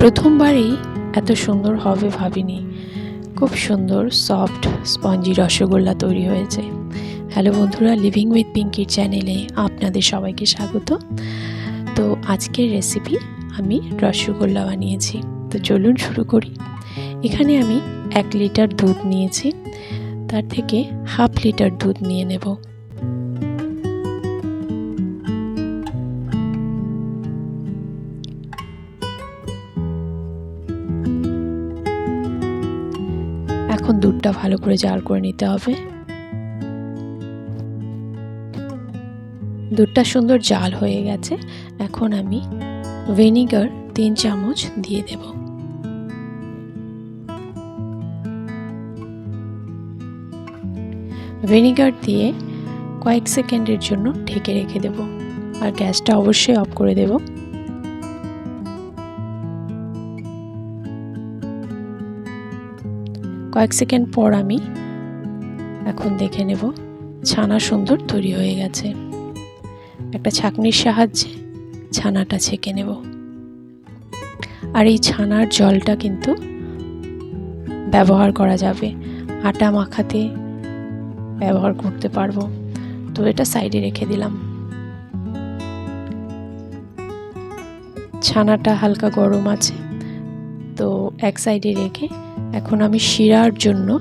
প্রথমবারেই এত সুন্দর হবে ভাবিনি। খুব সুন্দর সফট স্পঞ্জি রসগোল্লা তৈরি হয়েছে। হ্যালো বন্ধুরা লিভিং উইথ পিঙ্কির চ্যানেলে আপনাদের সবাইকে স্বাগত। তো আজকের রেসিপি আমি রসগোল্লা বানিয়েছি। তো চলুন শুরু করি। এখানে আমি এক লিটার দুধ নিয়েছি। তার থেকে হাফ লিটার দুধ নিয়ে নেব। এখন দুধটা ভালো করে জাল করে নিতে হবে। দুধটা সুন্দর জাল হয়ে গেছে। এখন আমি ভিনিগার তিন চামচ দিয়ে দেব। ভিনিগার দিয়ে কয়েক সেকেন্ডের জন্য ঢেকে রেখে দেব। আর গ্যাসটা অবশ্যই অফ করে দেব। কয়েক সেকেন্ড পর আমি এখন দেখে নেব ছানা সুন্দর তৈরি হয়ে গেছে। একটা ছাকনির সাহায্যে ছানাটা ছেঁকে নেব। আর এই ছানার জলটা কিন্তু ব্যবহার করা যাবে। আটা মাখাতে ব্যবহার করতে পারব। তো এটা সাইডে রেখে দিলাম। ছানাটা হালকা গরম আছে। তো এক সাইডে রেখে এখন আমি শিরার জন্য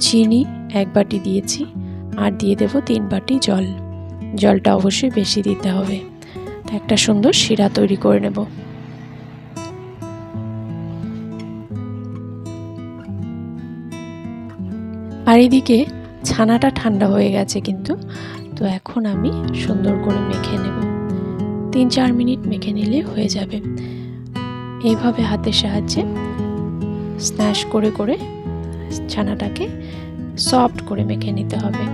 চিনি এক বাটি দিয়েছি আর দিয়ে দেব তিন বাটি জল। জলটা অবশ্যই বেশি দিতে হবে। একটা সুন্দর শিরা তৈরি করে নেব। আর এদিকে ছানাটা ঠান্ডা হয়ে গেছে কিন্তু। তো এখন আমি সুন্দর করে মেখে নেব। তিন চার মিনিট মেখে নিলে হয়ে যাবে। এইভাবে হাতের সাহায্যে স্ন্যাশ করে করে ছানাটাকে সফট করে মেখে নিতে হবে।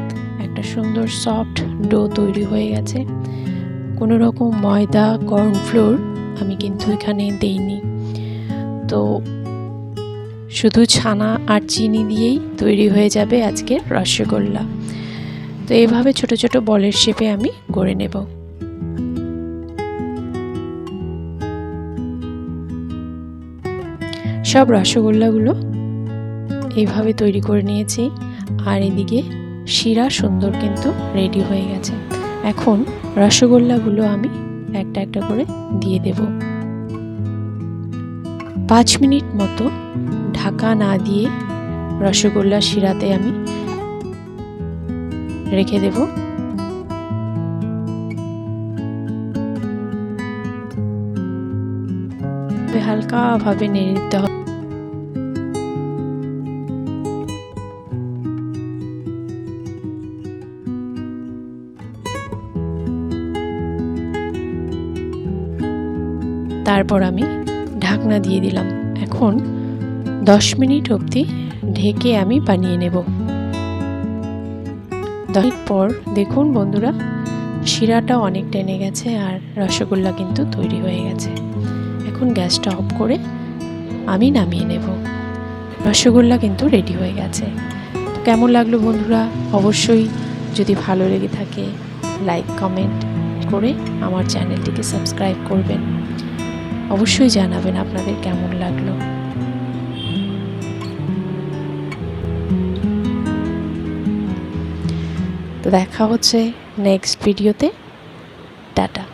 একটা সুন্দর সফট ডো তৈরি হয়ে গেছে। কোনো রকম ময়দা কর্নফ্লোর আমি কিন্তু এখানে দেইনি। তো শুধু ছানা আর চিনি দিয়েই তৈরি হয়ে যাবে আজকের রসগোল্লা। তো এইভাবে ছোট ছোট বলের শেপে আমি গড়ে নেব। সব রসগোল্লাগুলো এইভাবে তৈরি করে নিয়েছি। আর এদিকে শিরা সুন্দর কিন্তু রেডি হয়ে গেছে। এখন রসগোল্লাগুলো আমি একটা একটা করে দিয়ে দেব। পাঁচ মিনিট মতো ঢাকা না দিয়ে রসগোল্লা শিরাতে আমি রেখে দেব। হালকাভাবে নেড়ে দিতে হবে। তারপর আমি ঢাকনা দিয়ে দিলাম। এখন দশ মিনিট অবধি ঢেকে আমি বানিয়ে নেব। দশ পর দেখুন বন্ধুরা, শিরাটা অনেক টেনে গেছে আর রসগোল্লা কিন্তু তৈরি হয়ে গেছে। এখন গ্যাসটা অফ করে আমি নামিয়ে নেব। রসগোল্লা কিন্তু রেডি হয়ে গেছে। কেমন লাগল বন্ধুরা? অবশ্যই যদি ভালো লেগে থাকে, লাইক, কমেন্ট করে আমার চ্যানেলটিকে সাবস্ক্রাইব করবেন। অবশ্যই জানাবেন আপনাদের কেমন লাগল। তো দেখা হচ্ছে নেক্সট ভিডিওতে টাটা।